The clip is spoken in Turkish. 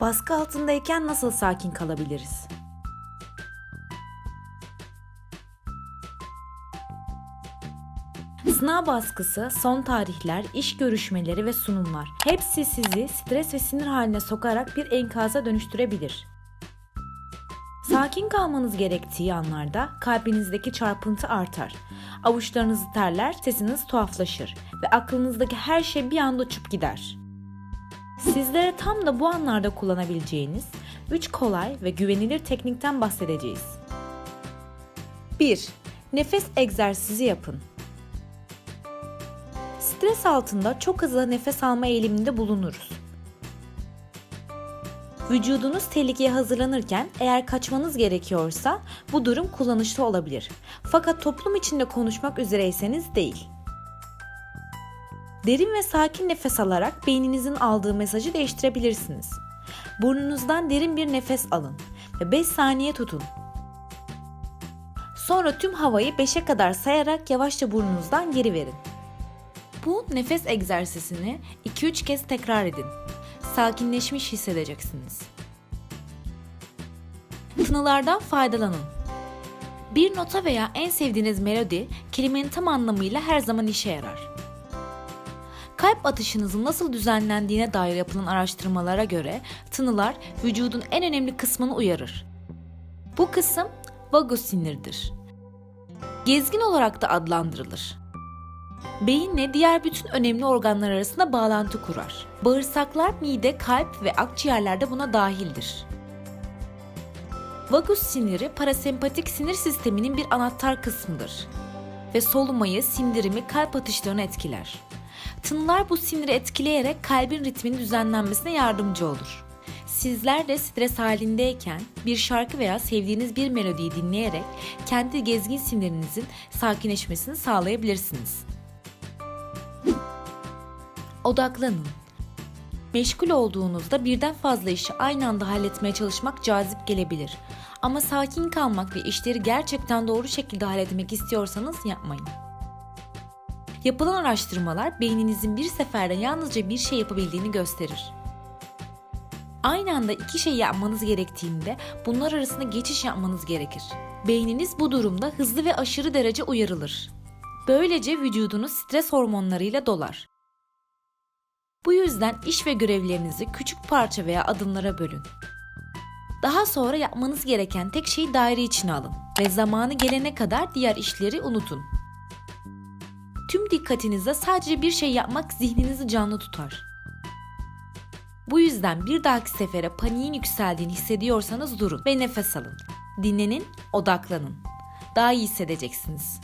Baskı altındayken nasıl sakin kalabiliriz? Sınav baskısı, son tarihler, iş görüşmeleri ve sunumlar hepsi sizi stres ve sinir haline sokarak bir enkaza dönüştürebilir. Sakin kalmanız gerektiği anlarda kalbinizdeki çarpıntı artar. Avuçlarınız terler, sesiniz tuhaflaşır ve aklınızdaki her şey bir anda uçup gider. Sizlere tam da bu anlarda kullanabileceğiniz 3 kolay ve güvenilir teknikten bahsedeceğiz. 1. Nefes egzersizi yapın. Stres altında çok hızlı nefes alma eğiliminde bulunuruz. Vücudunuz tehlikeye hazırlanırken eğer kaçmanız gerekiyorsa bu durum kullanışlı olabilir. Fakat toplum içinde konuşmak üzereyseniz değil. Derin ve sakin nefes alarak beyninizin aldığı mesajı değiştirebilirsiniz. Burnunuzdan derin bir nefes alın ve 5 saniye tutun. Sonra tüm havayı 5'e kadar sayarak yavaşça burnunuzdan geri verin. Bu nefes egzersizini 2-3 kez tekrar edin. Sakinleşmiş hissedeceksiniz. Tınılardan faydalanın. Bir nota veya en sevdiğiniz melodi kelimenin tam anlamıyla her zaman işe yarar. Kalp atışınızın nasıl düzenlendiğine dair yapılan araştırmalara göre tınılar vücudun en önemli kısmını uyarır. Bu kısım vagus sinirdir. Gezgin olarak da adlandırılır. Beyinle diğer bütün önemli organlar arasında bağlantı kurar. Bağırsaklar, mide, kalp ve akciğerler de buna dahildir. Vagus siniri parasempatik sinir sisteminin bir anahtar kısmıdır ve solumayı, sindirimi, kalp atışlarını etkiler. Tınılar bu siniri etkileyerek kalbin ritminin düzenlenmesine yardımcı olur. Sizler de stres halindeyken bir şarkı veya sevdiğiniz bir melodiyi dinleyerek kendi gezgin sinirinizin sakinleşmesini sağlayabilirsiniz. Odaklanın. Meşgul olduğunuzda birden fazla işi aynı anda halletmeye çalışmak cazip gelebilir. Ama sakin kalmak ve işleri gerçekten doğru şekilde halletmek istiyorsanız yapmayın. Yapılan araştırmalar beyninizin bir seferde yalnızca bir şey yapabildiğini gösterir. Aynı anda iki şey yapmanız gerektiğinde bunlar arasında geçiş yapmanız gerekir. Beyniniz bu durumda hızlı ve aşırı derece uyarılır. Böylece vücudunuz stres hormonlarıyla dolar. Bu yüzden iş ve görevlerinizi küçük parça veya adımlara bölün. Daha sonra yapmanız gereken tek şeyi daire içine alın ve zamanı gelene kadar diğer işleri unutun. Tüm dikkatinizle sadece bir şey yapmak zihninizi canlı tutar. Bu yüzden bir dahaki sefere paniğin yükseldiğini hissediyorsanız durun ve nefes alın. Dinlenin, odaklanın. Daha iyi hissedeceksiniz.